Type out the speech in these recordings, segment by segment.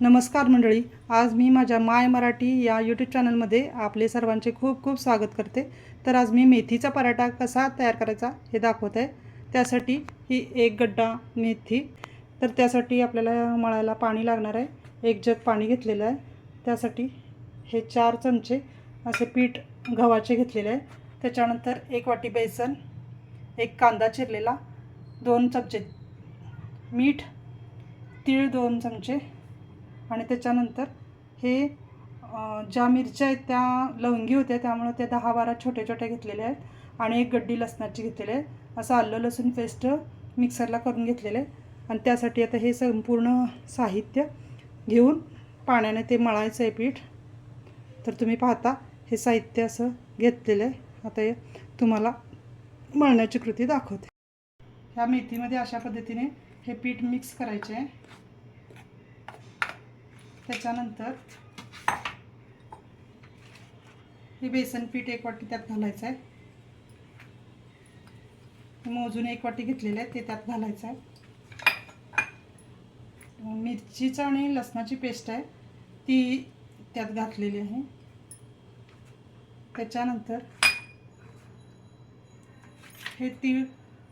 नमस्कार मंडळी आज मी माझ्या माय मराठी या यूट्यूब चॅनलमध्ये आपले सर्वांचे खूप खूप स्वागत करते. तर आज मी मेथीचा पराठा कसा तयार करायचा हे दाखवत आहे. त्यासाठी ही एक गड्डा मेथी तर त्यासाठी आपल्याला मळायला पाणी लागणार आहे. एक जग पाणी घेतलेलं आहे. त्यासाठी हे चार चमचे असे पीठ गव्हाचे घेतलेले आहे. त्याच्यानंतर एक वाटी बेसन एक कांदा चिरलेला दोन चमचे मीठ तीळ दोन चमचे आणि त्याच्यानंतर हे ज्या मिरच्या आहेत त्या लवंगी होत्या त्यामुळं त्या दहा बारा छोट्या छोट्या घेतलेल्या आहेत आणि एक गड्डी लसणाची घेतलेली आहे. असं आलं लसूण पेस्ट मिक्सरला करून घेतलेलं आहे. आणि त्यासाठी आता हे संपूर्ण साहित्य घेऊन पाण्याने ते मळायचं आहे पीठ. तर तुम्ही पाहता हे साहित्य असं घेतलेलं आहे. आता हे तुम्हाला मळण्याची कृती दाखवते. ह्या मेथीमध्ये अशा पद्धतीने हे पीठ मिक्स करायचे आहे. त्याच्यानंतर हे बेसन पीठ एक वाटी त्यात घालायचं आहे. मोजून एक वाटी घेतलेलं आहे ते त्यात घालायचं आहे. मिरचीचं आणि लसणाची पेस्ट आहे ती त्यात घातलेली आहे. त्याच्यानंतर हे तीळ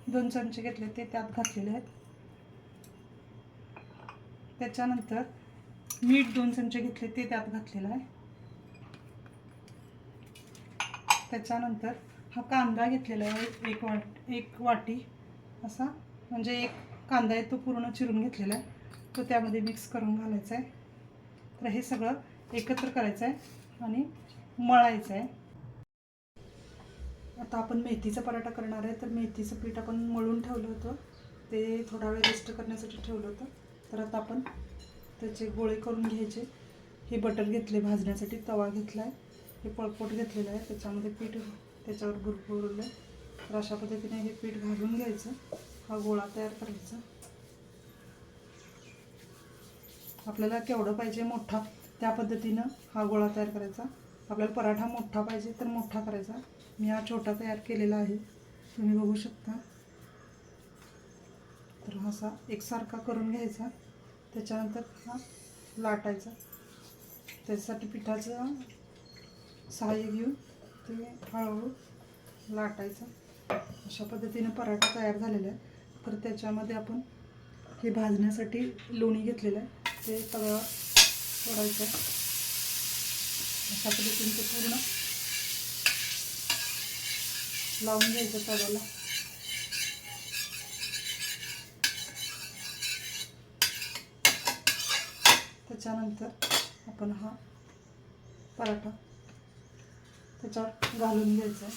दोन चमचे घेतले ते त्यात घातलेले आहेत. त्याच्यानंतर मीठ दोन चमचे घेतले ते त्यात घातलेलं आहे. त्याच्यानंतर हा कांदा घेतलेला आहे एक वाट एक वाटी असा. म्हणजे एक कांदा आहे तो पूर्ण चिरून घेतलेला आहे. तो त्यामध्ये मिक्स करून घालायचा आहे. तर हे सगळं एकत्र करायचं आहे आणि मळायचं आहे. आता आपण मेथीचा पराठा करणार आहे. तर मेथीचं पीठ आपण मळून ठेवलं होतं. ते थोडा वेळ रेस्ट करण्यासाठी ठेवलं होतं. तर आता आपण त्याचे गोळे करून घ्यायचे. हे बटर घेतले भाजण्यासाठी तवा घेतला आहे हे पळपोट घेतलेलं आहे. त्याच्यामध्ये पीठ त्याच्यावर बुरबुरलं. आहे तर अशा पद्धतीने हे पीठ घालून घ्यायचं. हा गोळा तयार करायचा. आपल्याला केवढं पाहिजे मोठा त्या पद्धतीनं हा गोळा तयार करायचा. आपल्याला पराठा मोठा पाहिजे तर मोठा करायचा. मी हा छोटा तयार केलेला आहे. तुम्ही बघू शकता. तर असा एकसारखा करून घ्यायचा. त्याच्यानंतर हा लाटायचा. त्याच्यासाठी पिठाचं सहाय्य घेऊन ते हळूहळू लाटायचं. अशा पद्धतीने पराठा तयार झालेला आहे. तर त्याच्यामध्ये आपण हे भाजण्यासाठी लोणी घेतलेलं आहे. ते तव्यावर सोडायचं अशा पद्धतीने ते पूर्ण लावून घ्यायचं तव्याला. त्याच्यानंतर आपण हा पराठा त्याच्यावर घालून घ्यायचा आहे.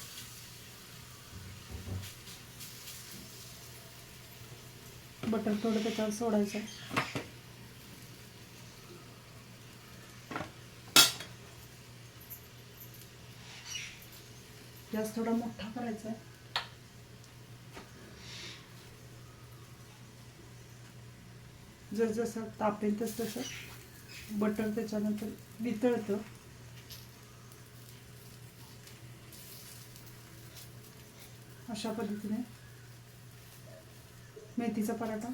बटर थोडं त्याच्यावर सोडायचं आहे. गॅस थोडा मोठा करायचा आहे. जर जसं तापेल तस तसं बटर त्याच्यानंतर वितळतं अशा पद्धतीने. मेथीचा पराठा.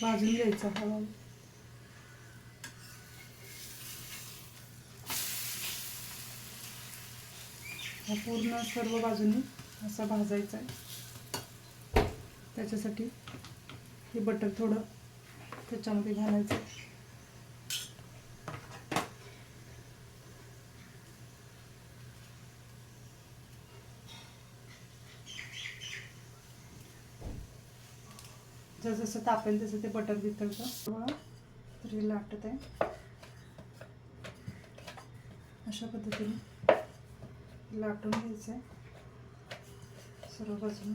भाजून घ्यायचा हवा हा पूर्ण सर्व बाजूनी असा भाजायचा आहे. त्याच्यासाठी हे बटर थोडं त्याच्यामध्ये घालायचं. जसं तापेल तसं ते बटर देतं थोडं तर हे लाटत आहे. अशा पद्धतीने लाटून घ्यायचं आहे. सर्व बाजून.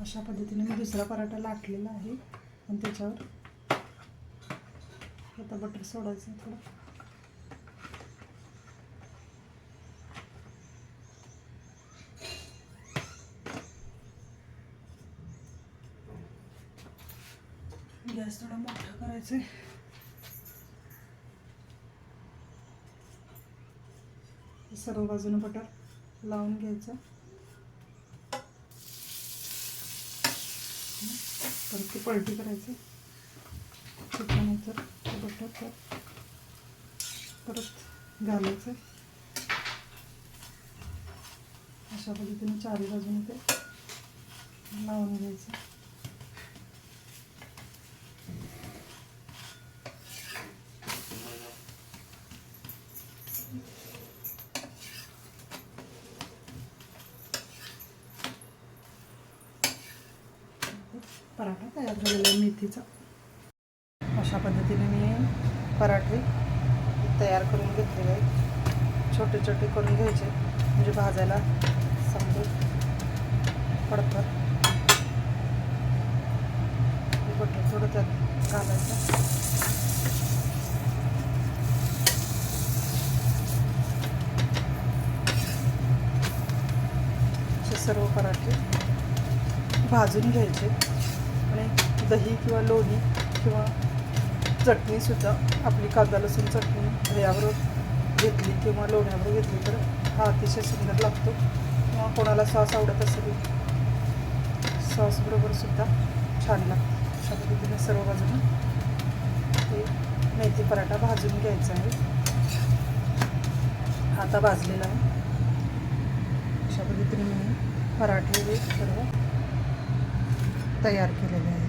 अशा पद्धतीने मी दुसरा पराठा लाटलेला आहे. आणि त्याच्यावर आता बटर सोडायचं थोडं. गॅस थोडा मोठा करायचा सर्व बाजूनं बटर लावून घ्यायचं. पलटी करायची. त्याच्यानंतर ते बटर त्यात परत घालायचं. अशा पद्धतीने चारी बाजूने ते लावून घ्यायचं. पराठा तयार झालेला आहे मेथीचा. अशा पद्धतीने मी पराठे तयार करून घेतलेले आहेत. छोटे छोटे करून घ्यायचे. म्हणजे भाजायला समजेल पडतात बटर थोडं त्यात घालायचं. असे सर्व पराठे भाजून घ्यायचे. आणि दही किंवा लोणी किंवा चटणीसुद्धा आपली कांदा लसूण चटणी दह्याबरोबर घेतली किंवा लोण्याबरोबर घेतली तर हा अतिशय सुंदर लागतो. किंवा कोणाला सॉस आवडत असेल सॉसबरोबर सुद्धा छान लागतं. अशा पद्धतीने सर्व बाजूने ते मेथी पराठा भाजून घ्यायचा आहे. आता भाजलेला आहे. अशा पद्धतीने मी पराठे सर्व तयार केलेले आहे.